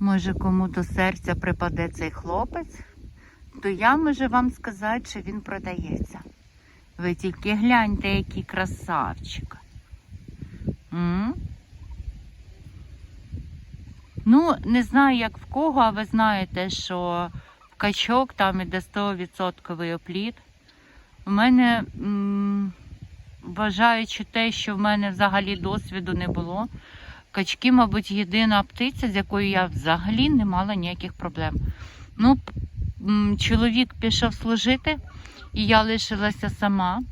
Може, кому до серця припаде цей хлопець, то я можу вам сказати, що він продається. Ви тільки гляньте, який красавчик. М? Ну, не знаю, як в кого, а ви знаєте, що в качок там іде 100% опліт. У мене, м, вважаючи те, що в мене взагалі досвіду не було, качки, мабуть, єдина птиця, з якою я взагалі не мала ніяких проблем. Ну, чоловік пішов служити, і я лишилася сама.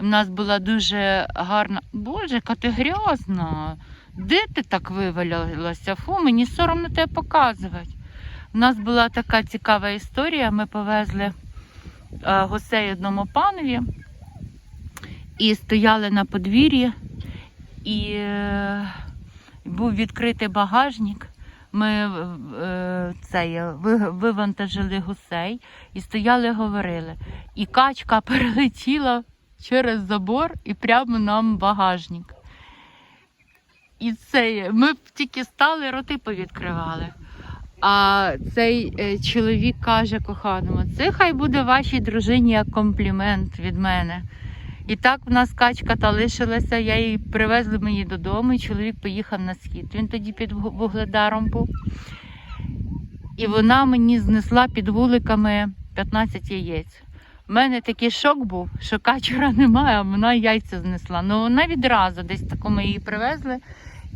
У нас була дуже гарна. Боже, яка ти грязна. Де ти так вивалилася? Фу, мені соромно тебе показувати. У нас була така цікава історія. Ми повезли гусей одному панові і стояли на подвір'ї, і е, був відкритий багажник. Ми е, це, вивантажили гусей і стояли, говорили. І качка перелетіла через забор і прямо нам багажник. І це ми тільки стали, роти повідкривали. А цей е, чоловік каже коханому, це хай буде вашій дружині як комплімент від мене. І так в нас качка та лишилася, я її привезли мені додому, і чоловік поїхав на схід. Він тоді під вугледаром був. І вона мені знесла під вуликами 15 яєць. У мене такий шок був, що качура немає, а вона яйця знесла. Ну вона відразу, десь тако ми її привезли,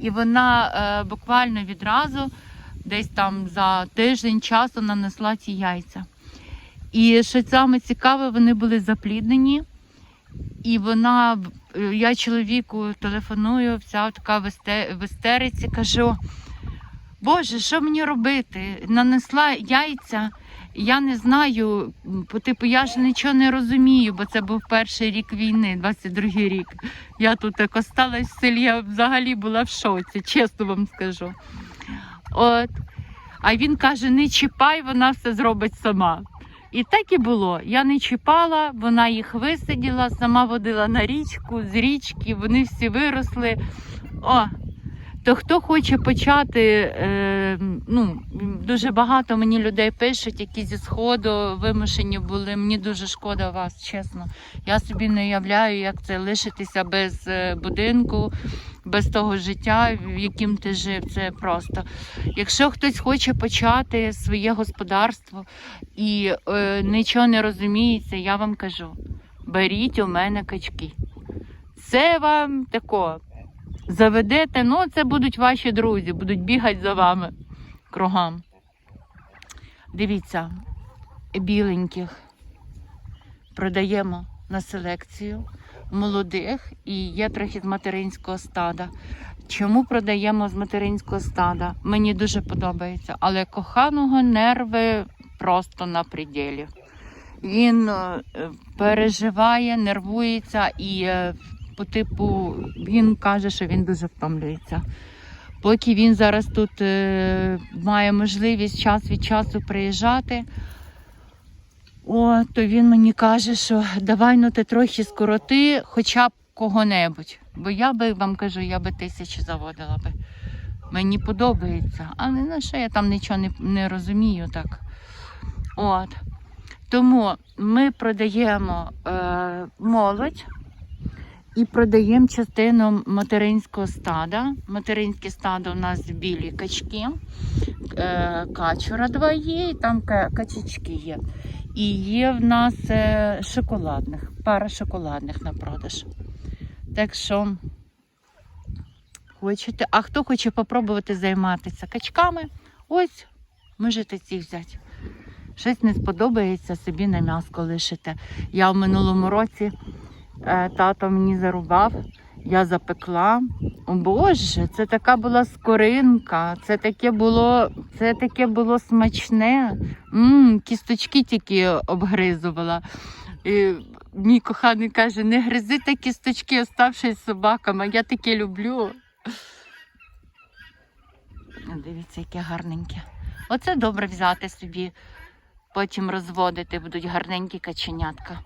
і вона е, буквально відразу, десь там за тиждень часу нанесла ці яйця. І що саме цікаве, вони були запліднені. І вона, я чоловіку телефоную, вся така в істериці, кажу: Боже, що мені робити? Нанесла яйця. Я не знаю, типу, я ж нічого не розумію, бо це був перший рік війни, 22-й рік. Я тут як осталась в селі, я взагалі була в шоці, чесно вам скажу. От. А він каже: не чіпай, вона все зробить сама. І так і було. Я не чіпала, вона їх висиділа, сама водила на річку, з річки, вони всі виросли. О, то хто хоче почати, е, ну, дуже багато мені людей пишуть, які зі сходу вимушені були. Мені дуже шкода вас, чесно. Я собі не уявляю, як це лишитися без е, будинку, без того життя, в яким ти жив. Це просто. Якщо хтось хоче почати своє господарство і е, нічого не розуміється, я вам кажу: беріть у мене качки. Це вам тако. Заведете, ну це будуть ваші друзі, будуть бігати за вами кругом. Дивіться, біленьких продаємо на селекцію молодих і є трохи з материнського стада. Чому продаємо з материнського стада? Мені дуже подобається, але коханого нерви просто на пределі. Він е, переживає, нервується і е, по типу він каже, що він дуже втомлюється. Поки він зараз тут е, має можливість час від часу приїжджати, о, то він мені каже, що давай ну ти трохи скороти хоча б кого-небудь. Бо я би вам кажу, я би тисячі заводила би. Мені подобається. Але ну, що я там нічого не, не розумію так. От. Тому ми продаємо е, молодь і продаємо частину материнського стада. Материнське стадо у нас білі качки, е, качура два є, і там качечки є. І є в нас е, шоколадних, пара шоколадних на продаж. Так що, хочете, а хто хоче попробувати займатися качками, ось можете ці взяти. Щось не сподобається, собі на м'яско лишите. Я в минулому році тато мені зарубав, я запекла. О Боже, це така була скоринка, це таке було, це таке було смачне. м кісточки тільки обгризувала. І мій коханий каже, не гризи та кісточки, оставшись собаками. Я таке люблю. Дивіться, яке гарненьке. Оце добре взяти собі, потім розводити, будуть гарненькі каченятка.